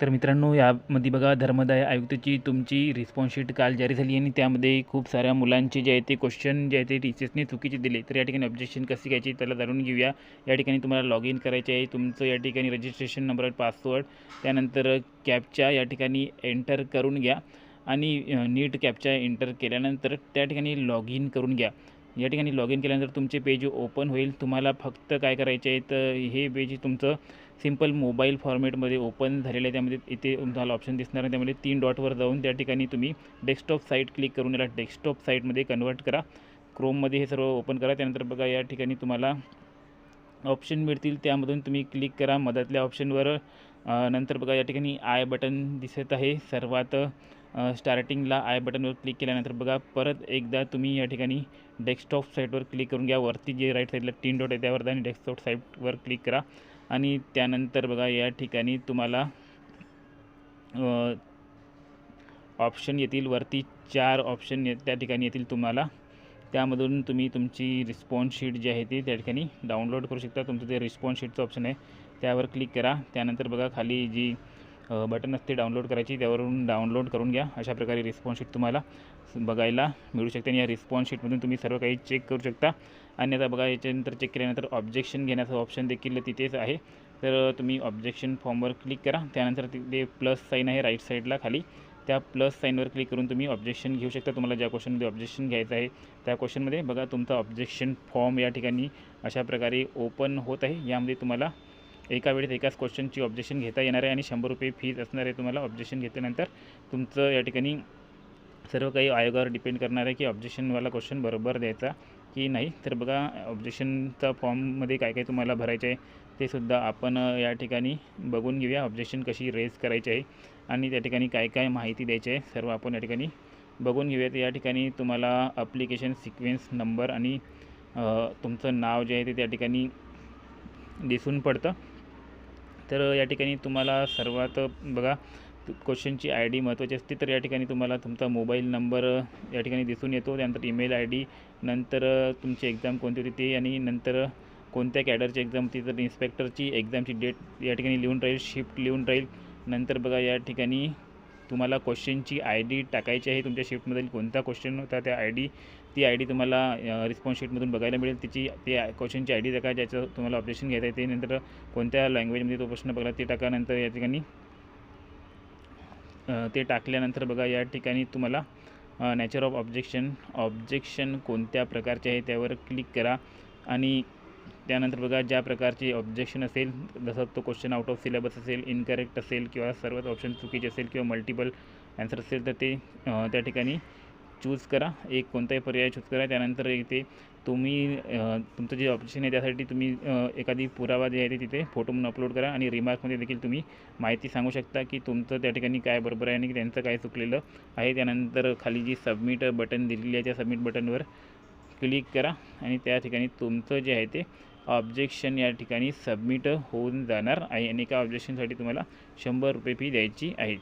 तर मित्रांनो यामध्ये बघा धर्मदाय आयुक्तची तुमची रिस्पॉन्स शीट काल जारी झाली आणि त्यामध्ये खूप साऱ्या मुलांचे जे आहे ते क्वेश्चन जे आहे ते टीचर्सने चुकीचे दिले तर या ठिकाणी ऑब्जेक्शन कशी घ्यायची त्याला जाणून घेऊया. या ठिकाणी तुम्हाला लॉग इन करायचे आहे. तुमचं या ठिकाणी रजिस्ट्रेशन नंबर पासवर्ड त्यानंतर कॅपच्या या ठिकाणी एंटर करून घ्या आणि नीट कॅपच्या एंटर केल्यानंतर त्या ठिकाणी लॉग इन करून घ्या. या ठिकाणी लॉग इन केल्यानंतर तुमचे पेज ओपन होईल. तुम्हाला फक्त काय करायचे आहे तर हे पेज तुमचं सिंपल मोबाईल फॉर्मेटमध्ये ओपन झालेलं आहे. त्यामध्ये इथे तुम्हाला ऑप्शन दिसणार आहे. त्यामध्ये तीन डॉटवर जाऊन त्या ठिकाणी तुम्ही डेस्कटॉप साईट क्लिक करून याला डेस्कटॉप साईटमध्ये कन्वर्ट करा. क्रोममध्ये हे सर्व ओपन करा. त्यानंतर बघा या ठिकाणी तुम्हाला ऑप्शन मिळतील. त्यामधून तुम्ही क्लिक करा. मधातल्या ऑप्शनवर नंतर बघा या ठिकाणी आय बटन दिसत आहे. सर्वात स्टार्टिंगला आय बटनवर क्लिक केल्यानंतर बघा परत एकदा तुम्ही या ठिकाणी डेस्कटॉप साईटवर क्लिक करून घ्या. वरती जे राईट साईडला तीन डॉट आहे त्यावर आणि डेस्कटॉप साईटवर क्लिक करा. आणि त्यानंतर बघा या ठिकाणी तुम्हाला ऑप्शन येतील. वरती चार ऑप्शन ये त्या ठिकाणी येतील तुम्हाला. त्यामधून तुम्ही तुमची रिस्पॉन्स शीट जी आहे ती त्या ठिकाणी डाउनलोड करू शकता. तुमचं ते रिस्पॉन्स शीटचं ऑप्शन आहे त्यावर क्लिक करा. त्यानंतर बघा खाली जी बटन असते डाउनलोड करायची त्यावरून डाउनलोड करून घ्या. अशा प्रकारे रिस्पॉन्स शीट तुम्हाला. बघायला मिळू शकते आणि या रिस्पॉन्स शीटमधून तुम्ही सर्व काही चेक करू शकता. आणि आता बघा याच्यानंतर चेक केल्यानंतर ऑब्जेक्शन घेण्याचं ऑप्शन देखील तिथेच आहे. तर तुम्ही ऑब्जेक्शन फॉर्मवर क्लिक करा. त्यानंतर तिथे प्लस साईन आहे राईट साईडला खाली. त्या प्लस साईनवर क्लिक करून तुम्ही ऑब्जेक्शन घेऊ शकता. तुम्हाला ज्या क्वेश्चनमध्ये ऑब्जेक्शन घ्यायचं आहे त्या क्वेश्चनमध्ये बघा तुमचा ऑब्जेक्शन फॉर्म या ठिकाणी अशा प्रकारे ओपन होत आहे. यामध्ये तुम्हाला एका वेळेस एकाच क्वेश्चनची ऑब्जेक्शन घेता येणार आहे आणि शंभर रुपये फीज असणार आहे तुम्हाला ऑब्जेक्शन घेतल्यानंतर. तुमचं या ठिकाणी सर्व काही आयोगावर डिपेंड करणार आहे की ऑब्जेक्शनवाला क्वेश्चन बरोबर द्यायचा की नाही. तर बघा ऑब्जेक्शनचा फॉर्ममध्ये काय काय तुम्हाला भरायचं आहे ते सुद्धा आपण या ठिकाणी बघून घेऊया. ऑब्जेक्शन कशी रेज करायची आहे आणि त्या ठिकाणी काय काय माहिती द्यायची आहे सर्व आपण या ठिकाणी बघून घेऊयात. या ठिकाणी तुम्हाला अप्लिकेशन सिक्वेन्स नंबर आणि तुमचं नाव जे आहे ते त्या ठिकाणी दिसून पडतं. तर या ठिकाणी तुम्हाला सर्वात बघा क्वेश्चनची आय डी महत्त्वाची असते तर या ठिकाणी तुम्हाला तुमचा मोबाईल नंबर या ठिकाणी दिसून येतो. त्यानंतर ईमेल आय डी नंतर तुमची एक्झाम कोणती होती ते आणि नंतर कोणत्या कॅडरची एक्झाम होती तर इन्स्पेक्टरची एक्झामची डेट या ठिकाणी लिहून राहील शिफ्ट लिहून राहील. नंतर बघा या ठिकाणी तुम्हाला क्वेश्चनची आय डी टाकायची आहे. तुमच्या शिफ्टमधील कोणता क्वेश्चन होता त्या आय डी ती आय डी तुम्हाला रिस्पॉन्स शीटमधून बघायला मिळेल. तिची ते क्वेश्चनची आय डी टाका ज्याचं तुम्हाला ऑब्जेक्शन घ्यायचं आहे ते. नंतर कोणत्या लँग्वेजमध्ये तो प्रश्न बघला ते टाका. नंतर या ठिकाणी ते टाकल्यानंतर बघा या ठिकाणी तुम्हाला नॅचर ऑफ ऑब्जेक्शन ऑब्जेक्शन कोणत्या प्रकारचे आहे त्यावर क्लिक करा. आणि त्यानंतर बघा ज्या प्रकारचे ऑब्जेक्शन असेल जसं तो क्वेश्चन आउट ऑफ सिलेबस असेल इनकरेक्ट असेल किंवा सर्वच ऑप्शन चुकीचे असेल किंवा मल्टिपल ॲन्सर असेल तर ते त्या ठिकाणी चूज करा. एक कोणताही पर्याय चूज करा. त्यानंतर इथे तुम्ही तुमचं जे ऑप्शन आहे त्यासाठी तुम्ही एखादी पुरावा जे आहे ते तिथे फोटो म्हणून अपलोड करा आणि रिमार्कमध्ये देखील तुम्ही माहिती सांगू शकता की तुमचं त्या ठिकाणी काय बरोबर आहे आणि त्यांचं काय चुकलेलं आहे. त्यानंतर खाली जी सबमिट बटन दिलेली आहे त्या सबमिट बटनवर क्लिक करा आणि त्या ठिकाणी तुमचं जे आहे ते ऑब्जेक्शन या ठिकाणी सबमिट होऊन जाणार आहे आणि एका ऑब्जेक्शनसाठी तुम्हाला शंभर रुपये फी द्यायची आहे.